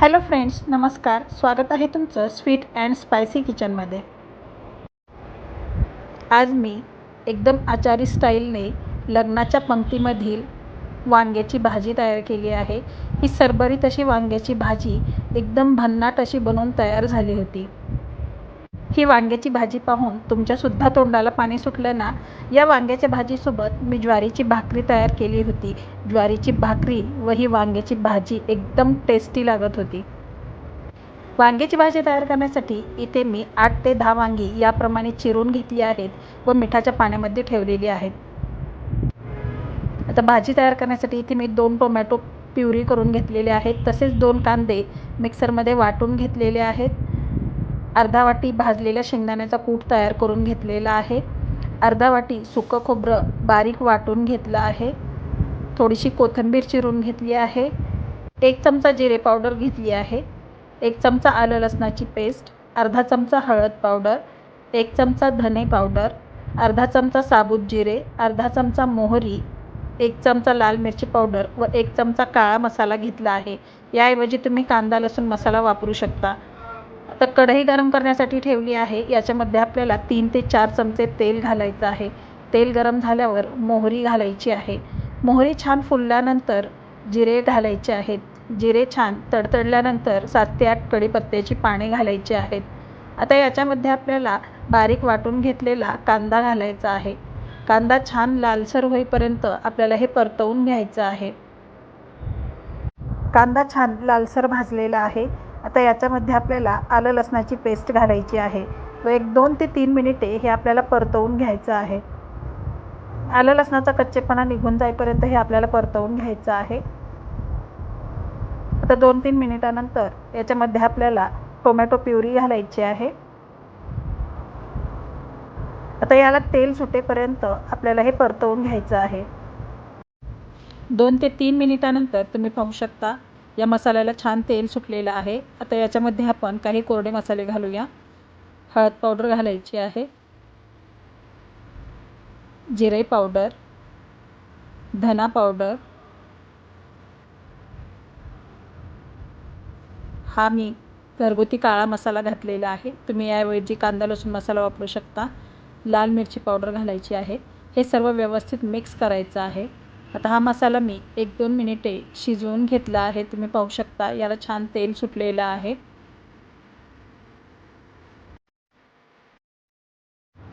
Hello friends नमस्कार. स्वागत आहे तुमचं स्वीट अँड स्पायसी किचनमध्ये. आज मी एकदम आचारी स्टाईलने लग्नाच्या पंक्तीमधील वांग्याची भाजी तयार केली आहे. ही सरबरीत अशी वांग्याची भाजी एकदम भन्नाट अशी बनवून तयार झाली होती. ही वांग्याची भाजी पाहून तुमच्यासुद्धा तोंडाला पाणी सुटलं ना या वांग्याच्या भाजीसोबत मी ज्वारीची भाकरी तयार केली होती. ज्वारीची भाकरी व ही वांग्याची भाजी एकदम टेस्टी लागत होती. वांग्याची भाजी तयार करण्यासाठी इथे मी आठ ते दहा वांगी याप्रमाणे चिरून घेतली आहेत व मिठाच्या पाण्यामध्ये ठेवलेली आहेत. आता भाजी तयार करण्यासाठी इथे मी दोन टोमॅटो प्युरी करून घेतलेले आहेत. तसेच दोन कांदे मिक्सरमध्ये वाटून घेतलेले आहेत. अर्धा वाटी भाजलेल्या शेंगदाण्याचा कूट तयार करून घेतलेला आहे. अर्धा वाटी सुकं खोबरं बारीक वाटून घेतलं आहे. थोडीशी कोथिंबीर चिरून घेतली आहे. एक चमचा जिरे पावडर घेतली आहे. एक चमचा आलं लसणाची पेस्ट. अर्धा चमचा हळद पावडर. एक चमचा धने पावडर. अर्धा चमचा साबूत जिरे. अर्धा चमचा मोहरी. एक चमचा लाल मिरची पावडर व एक चमचा काळा मसाला घेतला आहे. याऐवजी तुम्ही कांदा लसूण मसाला वापरू शकता. तर कढई गरम करण्यासाठी ठेवली आहे. याच्यामध्ये आपल्याला तीन ते चार चमचे तेल घालायचं आहे. तेल गरम झाल्यावर मोहरी घालायची आहे. मोहरी छान फुलल्यानंतर जिरे घालायचे आहेत. जिरे छान तडतडल्यानंतर सात ते आठ कढीपत्त्याची पाने घालायची आहेत. आता याच्यामध्ये आपल्याला बारीक वाटून घेतलेला कांदा घालायचा आहे. कांदा छान लालसर होईपर्यंत आपल्याला हे परतवून घ्यायचं आहे. कांदा छान लालसर भाजलेला आहे. आता याच्यामध्ये आपल्याला आलं लसणाची पेस्ट घालायची आहे. व एक दोन ते तीन मिनिटे हे आपल्याला परतवून घ्यायचं आहे. आलं लसणाचा कच्चेपणा निघून जाईपर्यंत हे आपल्याला परतवून घ्यायचं आहे. आता दोन तीन मिनिटानंतर याच्यामध्ये आपल्याला टोमॅटो प्युरी घालायची आहे. आता याला तेल सुटेपर्यंत आपल्याला हे परतवून घ्यायचं आहे. दोन ते तीन मिनिटानंतर तुम्ही पाहू शकता या मसाल्याला छान तेल सुटलेलं आहे. आता याच्यामध्ये आपण काही कोरडे मसाले घालूया. हळद पावडर घालायची आहे. जिरे पावडर. धना पावडर. हा मी घरगुती काळा मसाला घातलेला आहे. तुम्ही याऐवजी कांदा लसूण मसाला वापरू शकता. लाल मिरची पावडर घालायची आहे. हे सर्व व्यवस्थित मिक्स करायचं आहे. आता हा मसाला मी एक दोन मिनिटे शिजवून घेतला आहे. तुम्ही पाहू शकता याला छान तेल सुटलेलं आहे.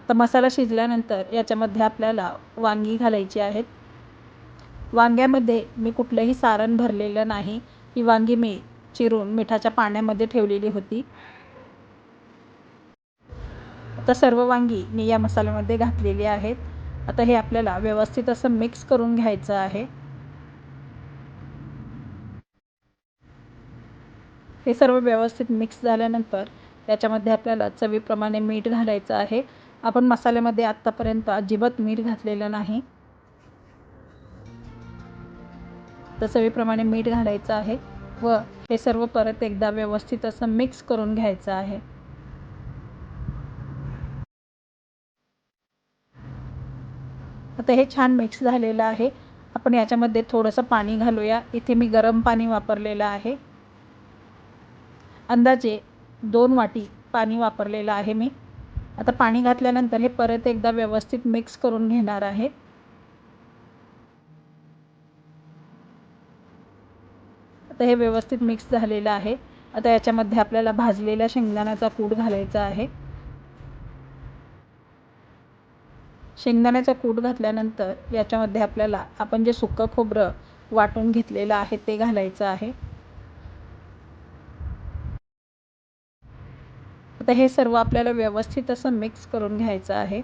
तर मसाला शिजल्यानंतर याच्यामध्ये आपल्याला वांगी घालायची आहेत वांग्यामध्ये मी कुठलंही सारण भरलेलं नाही. ही वांगी मी चिरून मिठाच्या पाण्यामध्ये ठेवलेली होती. आता सर्व वांगी मी या मसाल्यामध्ये घातलेली आहेत. आता हे आपल्याला व्यवस्थित असं मिक्स करून घ्यायचं आहे. हे सर्व व्यवस्थित मिक्स झाल्यानंतर त्याच्यामध्ये आपल्याला चवीप्रमाणे मीठ घालायचं आहे. आपण मसाल्यामध्ये आत्तापर्यंत अजिबात मीठ घातलेलं नाही. तर चवीप्रमाणे मीठ घालायचं आहे व हे सर्व परत एकदा व्यवस्थित असं मिक्स करून घ्यायचं आहे. आता हे छान मिक्स झालेलं आहे. आपण याच्यामध्ये थोडंसं पाणी घालूया. इथे मी गरम पाणी वापरलेलं आहे. अंदाजे दोन वाटी पाणी वापरलेलं आहे मी. आता पाणी घातल्यानंतर हे परत एकदा व्यवस्थित मिक्स करून घेणार आहे. आता हे व्यवस्थित मिक्स झालेलं आहे. आता याच्यामध्ये आपल्याला भाजलेल्या शेंगदाण्याचा कूट घालायचा आहे. शेंगदाण्याचा कूट घातल्यानंतर याच्यामध्ये आपल्याला आपण जे सुकं खोबरं वाटून घेतलेलं आहे ते घालायचं आहे. आता हे सर्व आपल्याला व्यवस्थित असं मिक्स करून घ्यायचं आहे.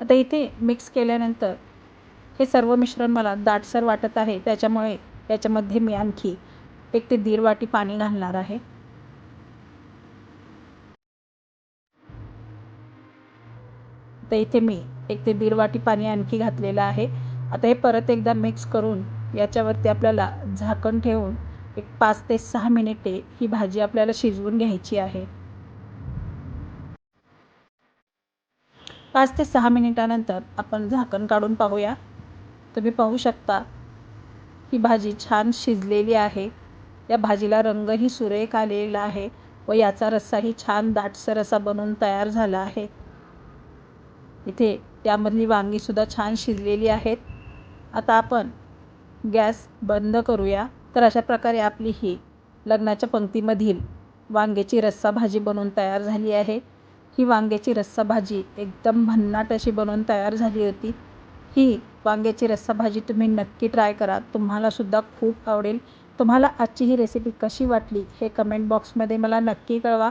आता इथे मिक्स केल्यानंतर हे सर्व मिश्रण मला दाटसर वाटत आहे. त्याच्यामुळे याच्यामध्ये मी आणखी एक ते दीड वाटी पाणी घालणार आहे. तर इथे मी एक ते दीड वाटी पाणी आणखी घातलेलं आहे. आता हे परत एकदा मिक्स करून याच्यावरती आपल्याला झाकण ठेवून एक पाच ते सहा मिनिटे ही भाजी आपल्याला शिजवून घ्यायची आहे. पाच ते सहा मिनिटानंतर आपण झाकण काढून पाहूया. तुम्ही पाहू शकता ही भाजी छान शिजलेली आहे. या भाजीला रंगही सुरेख आलेला आहे व याचा रस्साही छान दाटसर असा बनून तयार झाला आहे. इथे त्यामधली वांगीसुद्धा छान शिजलेली आहेत. आता आपण गॅस बंद करूया. तर अशा प्रकारे आपली ही लग्नाच्या पंक्तीमधील वांग्याची रस्सा भाजी बनवून तयार झाली आहे. ही वांग्याची रस्सा भाजी एकदम भन्नाट अशी बनवून तयार झाली होती. ही वांग्याची रस्सा भाजी तुम्ही नक्की ट्राय करा. तुम्हालासुद्धा खूप आवडेल. तुम्हाला आजची ही रेसिपी कशी वाटली हे कमेंट बॉक्समध्ये मला नक्की कळवा.